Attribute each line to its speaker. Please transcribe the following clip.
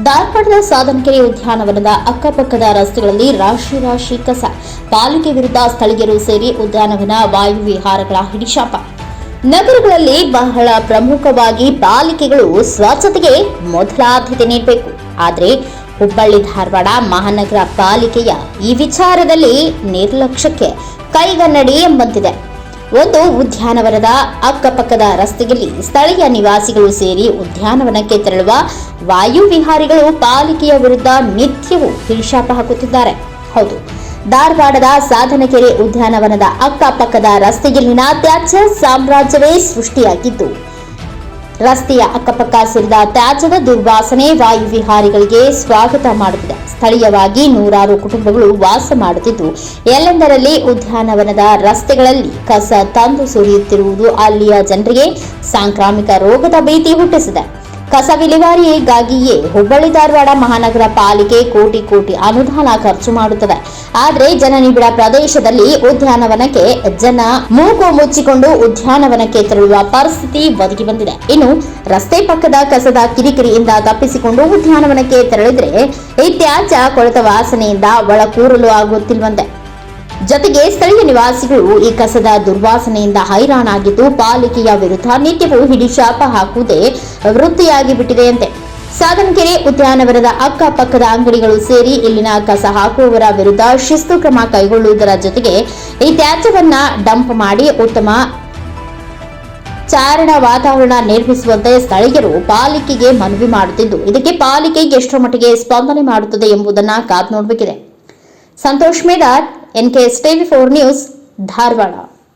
Speaker 1: ಧಾರವಾಡದ ಸಾಧನಕೆರೆ ಉದ್ಯಾನವನದ ಅಕ್ಕಪಕ್ಕದ ರಸ್ತೆಗಳಲ್ಲಿ ರಾಶಿ ರಾಶಿ ಕಸ. ಪಾಲಿಕೆ ವಿರುದ್ಧ ಸ್ಥಳೀಯರು ಸೇರಿ ಉದ್ಯಾನವನ ವಾಯುವಿಹಾರಗಳ ಹಿಡಿಶಾಪ. ನಗರಗಳಲ್ಲಿ ಬಹಳ ಪ್ರಮುಖವಾಗಿ ಪಾಲಿಕೆಗಳು ಸ್ವಚ್ಛತೆಗೆ ಮೊದಲ ಆದ್ಯತೆ ನೀಡಬೇಕು. ಆದರೆ ಹುಬ್ಬಳ್ಳಿ ಧಾರವಾಡ ಮಹಾನಗರ ಪಾಲಿಕೆಯ ಈ ವಿಚಾರದಲ್ಲಿ ನಿರ್ಲಕ್ಷ್ಯಕ್ಕೆ ಕೈಗನ್ನಡಿ ಎಂಬಂತಿದೆ ಒಂದು ಉದ್ಯಾನವನದ ಅಕ್ಕಪಕ್ಕದ ರಸ್ತೆಯಲ್ಲಿ ಸ್ಥಳೀಯ ನಿವಾಸಿಗಳು ಸೇರಿ ಉದ್ಯಾನವನಕ್ಕೆ ತೆರಳುವ ವಾಯು ವಿಹಾರಿಗಳು ಪಾಲಿಕೆಯ ವಿರುದ್ಧ ನಿತ್ಯವೂ ಹಿಡಿಶಾಪ ಹಾಕುತ್ತಿದ್ದಾರೆ. ಹೌದು, ಧಾರವಾಡದ ಸಾಧನಕೆರೆ ಉದ್ಯಾನವನದ ಅಕ್ಕಪಕ್ಕದ ರಸ್ತೆಯಲ್ಲಿನ ತ್ಯಾಜ್ಯ ಸಾಮ್ರಾಜ್ಯವೇ ಸೃಷ್ಟಿಯಾಗಿದ್ದು, ರಸ್ತೆಯ ಅಕ್ಕಪಕ್ಕ ಸುರಿದ ತ್ಯಾಜ್ಯದ ದುರ್ವಾಸನೆ ವಾಯುವಿಹಾರಿಗಳಿಗೆ ಸ್ವಾಗತ ಮಾಡುತ್ತಿದೆ. ಸ್ಥಳೀಯವಾಗಿ ನೂರಾರು ಕುಟುಂಬಗಳು ವಾಸ ಮಾಡುತ್ತಿದ್ದು, ಎಲ್ಲೆಂದರಲ್ಲಿ ಉದ್ಯಾನವನದ ರಸ್ತೆಗಳಲ್ಲಿ ಕಸ ತಂದು ಸುರಿಯುತ್ತಿರುವುದು ಅಲ್ಲಿಯ ಜನರಿಗೆ ಸಾಂಕ್ರಾಮಿಕ ರೋಗದ ಭೀತಿ ಹುಟ್ಟಿಸಿದೆ. ಕಸ ವಿಲೇವಾರಿಗಾಗಿಯೇ ಹುಬ್ಬಳ್ಳಿ ಧಾರವಾಡ ಮಹಾನಗರ ಪಾಲಿಕೆ ಕೋಟಿ ಕೋಟಿ ಅನುದಾನ ಖರ್ಚು ಮಾಡುತ್ತದೆ. ಆದರೆ ಜನನಿಬಿಡ ಪ್ರದೇಶದಲ್ಲಿ ಉದ್ಯಾನವನಕ್ಕೆ ಜನ ಮೂಗು ಮುಚ್ಚಿಕೊಂಡು ಉದ್ಯಾನವನಕ್ಕೆ ತೆರಳುವ ಪರಿಸ್ಥಿತಿ ಒದಗಿ ಬಂದಿದೆ. ಇನ್ನು ರಸ್ತೆ ಪಕ್ಕದ ಕಸದ ಕಿರಿಕಿರಿಯಿಂದ ತಪ್ಪಿಸಿಕೊಂಡು ಉದ್ಯಾನವನಕ್ಕೆ ತೆರಳಿದ್ರೆ ಇತ್ಯಾಜ್ಯ ತ್ಯಾಜ್ಯ ಕೊಳೆತ ವಾಸನೆಯಿಂದ ಒಳಕೂರಲು ಆಗುತ್ತಿಲ್ವಂತೆ. ಜೊತೆಗೆ ಸ್ಥಳೀಯ ನಿವಾಸಿಗಳು ಈ ಕಸದ ದುರ್ವಾಸನೆಯಿಂದ ಹೈರಾಣಾಗಿದ್ದು ಪಾಲಿಕೆಯ ವಿರುದ್ಧ ನಿತ್ಯವೂ ಹಿಡಿಶಾಪ ಹಾಕುವುದೇ ವೃತ್ತಿಯಾಗಿ ಬಿಟ್ಟಿದೆಯಂತೆ. ಸಾಧನಕೆರೆ ಉದ್ಯಾನವನದ ಅಕ್ಕಪಕ್ಕದ ಅಂಗಡಿಗಳು ಸೇರಿ ಇಲ್ಲಿನ ಕಸ ಹಾಕುವವರ ವಿರುದ್ಧ ಶಿಸ್ತು ಕ್ರಮ ಕೈಗೊಳ್ಳುವುದರ ಜೊತೆಗೆ ಈ ತ್ಯಾಜ್ಯವನ್ನ ಡಂಪ್ ಮಾಡಿ ಉತ್ತಮ ಚಾರಣ ವಾತಾವರಣ ನಿರ್ಮಿಸುವಂತೆ ಸ್ಥಳೀಯರು ಪಾಲಿಕೆಗೆ ಮನವಿ ಮಾಡುತ್ತಿದ್ದು, ಇದಕ್ಕೆ ಪಾಲಿಕೆ ಎಷ್ಟರ ಮಟ್ಟಿಗೆ ಸ್ಪಂದನೆ ಮಾಡುತ್ತದೆ ಎಂಬುದನ್ನು ಕಾದು ನೋಡಬೇಕಿದೆ. Santosh Medar N K S TV four news Dharwad.